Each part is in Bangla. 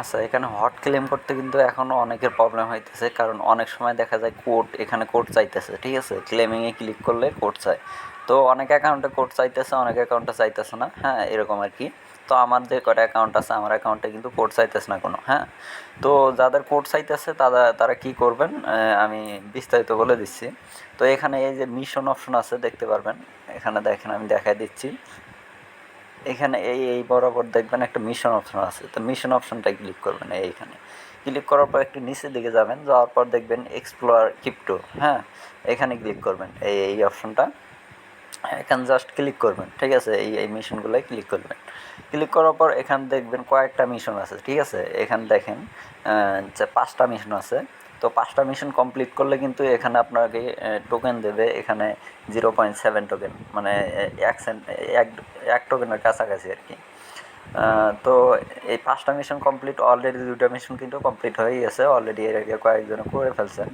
আচ্ছা এখানে হট ক্লেম করতে কিন্তু এখনও অনেকের প্রবলেম হইতেছে, কারণ অনেক সময় দেখা যায় কোড এখানে কোড চাইতেছে, ঠিক আছে? ক্লেমিংয়ে ক্লিক করলে কোড চায়। তো অনেক অ্যাকাউন্টে কোড চাইতেছে, অনেক অ্যাকাউন্টে চাইতেছে না হ্যাঁ এরকম আর কি। তো আমার যে কটা অ্যাকাউন্ট আছে, আমার অ্যাকাউন্টে কিন্তু কোড চাইতেছে না কোনো হ্যাঁ? তো যাদের কোড চাইতেছে, তারা তারা কী করবেন? আমি বিস্তারিত বলে দিচ্ছি। তো এখানে এই যে মিশন অপশন আছে, দেখতে পারবেন। এখানে দেখেন, আমি দেখাই দিচ্ছি। এখানে এই এই বরাবর দেখবেন একটা মিশন অপশন আছে। তো মিশন অপশনটাই ক্লিক করবেন এইখানে ক্লিক করার পর একটু নিচের দিকে যাবেন, যাওয়ার পর দেখবেন এক্সপ্লোর ক্রিপ্টো হ্যাঁ? এখানে ক্লিক করবেন এই এই অপশনটা এখানে জাস্ট ক্লিক করবেন, ঠিক আছে? এই এই মিশনগুলোয় ক্লিক করবেন। ক্লিক করার পর এখানে দেখবেন কয়েকটা মিশন আছে, ঠিক আছে? এখানে দেখেন যে পাঁচটা মিশন আছে। তো পাঁচটা মিশন কমপ্লিট করলে কিন্তু এখানে আপনাকে টোকেন দেবে এখানে জিরো পয়েন্ট সেভেন টোকেন মানে এক সেন্ট এক এক টোকেনের কাছাকাছি আর কি। তো এই পাঁচটা মিশন কমপ্লিট অলরেডি দুটা মিশন কিন্তু কমপ্লিট হয়ে গেছে অলরেডি এর আগে কয়েকজনে করে ফেলছেন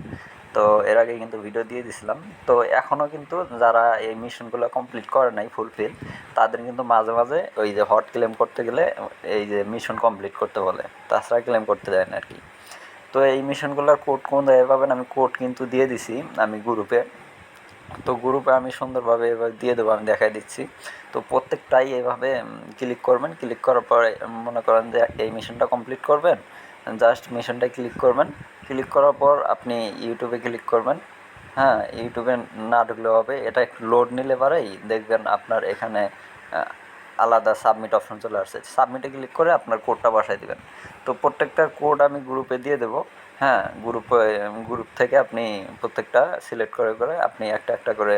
তো এর আগে কিন্তু ভিডিও দিয়ে দিছিলাম। তো এখনও কিন্তু যারা এই মিশনগুলো কমপ্লিট করে নাই ফুলফিল তাদের কিন্তু মাঝে মাঝে ওই যে হট ক্লেম করতে গেলে, এই যে মিশন কমপ্লিট করতে বলে, তাছাড়া ক্লেম করতে দেয় না আর কি। তো এই মিশনগুলোর কোড কোন জায়গায় পাবেন? আমি কোড কিন্তু দিয়ে দিছি, আমি গ্রুপে তো গ্রুপে আমি সুন্দরভাবে এবার দিয়ে দেবো, আমি দেখাই দিচ্ছি। তো প্রত্যেকটাই এইভাবে ক্লিক করবেন। ক্লিক করার পরে মনে করেন যে এই মিশনটা কমপ্লিট করবেন। জাস্ট মিশনটা ক্লিক করবেন। ক্লিক করার পর আপনি ইউটিউবে ক্লিক করবেন। হ্যাঁ ইউটিউবে না ঢুকলেও হবে। এটা একটু লোড নিলে পারেই। দেখবেন আপনার এখানে আলাদা সাবমিট অপশন চলে আসছে। সাবমিটে ক্লিক করে আপনার কোডটা বসাই দিবেন। তো প্রত্যেকটা কোড আমি গ্রুপে দিয়ে দেবো। হ্যাঁ গ্রুপে গ্রুপ থেকে আপনি প্রত্যেকটা সিলেক্ট করে করে আপনি একটা একটা করে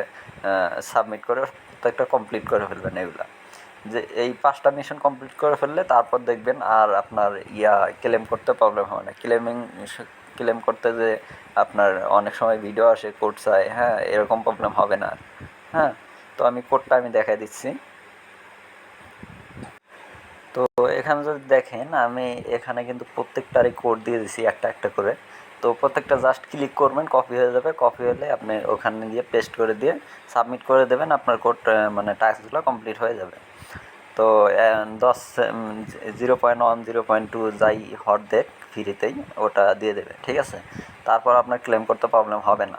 সাবমিট করে প্রত্যেকটা কমপ্লিট করে ফেলবেন এগুলা। যে এই পাঁচটা মিশন কমপ্লিট করে ফেললে তারপর দেখবেন আর আপনার ইয়া ক্লেম করতে প্রবলেম হবে না। ক্লেমিং ক্লেম করতে যে আপনার অনেক সময় ভিডিও আসে কোড চায় হ্যাঁ এরকম প্রবলেম হবে না। হ্যাঁ তো আমি কোডটা আমি দেখাই দিচ্ছি। তো এখানে যদি দেখেন, আমি এখানে কিন্তু প্রত্যেকটারই কোড দিয়ে দিছি একটা একটা করে। তো প্রত্যেকটা জাস্ট ক্লিক করবেন কপি হয়ে যাবে। কপি হলে আপনি ওখানে গিয়ে পেস্ট করে দিয়ে সাবমিট করে দেবেন, আপনার কোড মানে টাস্কগুলো কমপ্লিট হয়ে যাবে। তো দশ zero point one zero point two যাই হট দেখ ফ্রিতেই ওটা দিয়ে দেবে, ঠিক আছে? তারপর আপনার ক্লেম করতে প্রবলেম হবে না।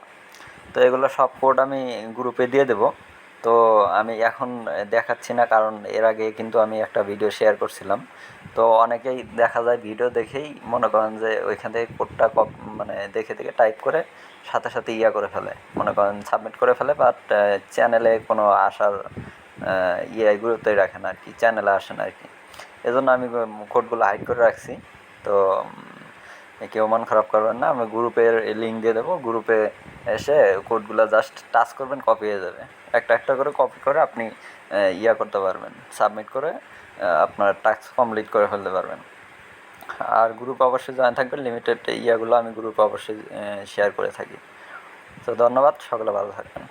তো এগুলো সব কোড আমি গ্রুপে দিয়ে দেবো। তো আমি এখন দেখাচ্ছি না, কারণ এর আগে কিন্তু আমি একটা ভিডিও শেয়ার করছিলাম। তো অনেকেই দেখা যায় ভিডিও দেখেই মনে করেন যে ওইখান থেকে কোডটা কপ মানে দেখে দেখে টাইপ করে সাথে সাথে ইয়া করে ফেলে। মনে করেন সাবমিট করে ফেলে বাট চ্যানেলে কোনো আসার ইয়ে গুরুত্বই রাখে না আর কি চ্যানেলে আসে না আর কি এজন্য আমি কোডগুলো হাইড করে রাখছি। তো কেউ মন খারাপ করবেন না, আমি গ্রুপের লিঙ্ক দিয়ে দেবো। গ্রুপে এসে কোডগুলো জাস্ট টাচ করবেন কপি হয়ে যাবে। একটা একটা করে কপি করে আপনি ইয়া করতে পারবেন। সাবমিট করে আপনার টাস্ক কমপ্লিট করে ফেলতে পারবেন। আর গ্রুপ অবশ্যই জয়েন থাকবেন লিমিটেড ইয়াগুলো আমি গ্রুপে অবশ্যই শেয়ার করে থাকি। তো ধন্যবাদ, সকলে ভালো থাকবেন।